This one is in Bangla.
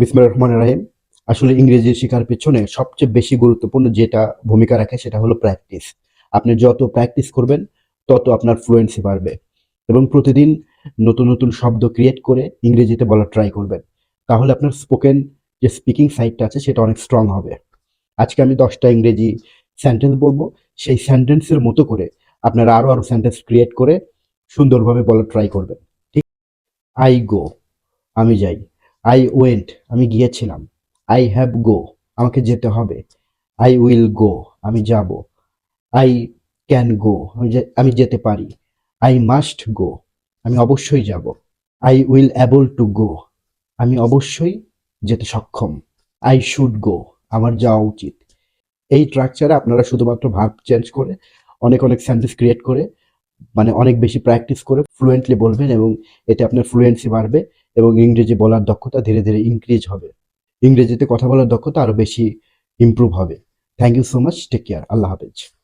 বিসমুল্লাহ রহমান রাহিম। আসলে ইংরেজি শেখার পেছনে সবচেয়ে বেশি গুরুত্বপূর্ণ যেটা ভূমিকা রাখে সেটা হলো প্র্যাকটিস আপনি যত প্র্যাকটিস করবেন, তত আপনার ফ্লুয়েন্সি বাড়বে এবং প্রতিদিন নতুন নতুন শব্দ ক্রিয়েট করে ইংরেজিতে বলার ট্রাই করবেন। তাহলে আপনার স্পোকেন যে স্পিকিং সাইডটা আছে সেটা অনেক স্ট্রং হবে। আজকে আমি দশটা ইংরেজি সেন্টেন্স বলব। সেই সেন্টেন্সের মতো করে আপনারা আরও আরও সেন্টেন্স ক্রিয়েট করে সুন্দরভাবে বলার ট্রাই করবেন। ঠিক? আই গো আমি যাই। আই ওয়েন্ট আমি গিয়েছিলাম। আই হ্যাভ গো আমাকে যেতে হবে। আই উইল গো আমি যাব। আই ক্যান গো আমি যেতে পারি। আই মাস্ট গো আমি অবশ্যই যাব। I will able to go আমি অবশ্যই যেতে সক্ষম। আই শুড গো আমার যাওয়া উচিত। এই স্ট্রাকচারে আপনারা শুধুমাত্র ভাব চেঞ্জ করে, অনেক অনেক সেন্টেন্স ক্রিয়েট করে মানে অনেক বেশি প্র্যাকটিস করে ফ্লুয়েন্টলি বলবেন এবং এতে আপনার ফ্লুয়েন্সি বাড়বে। এবং ইংরেজি বলার দক্ষতা ধীরে ধীরে ইনক্রিজ হবে। ইংরেজিতে কথা বলার দক্ষতা আরও বেশি ইম্প্রুভ হবে। Thank you so much take care আল্লাহ হাফেজ।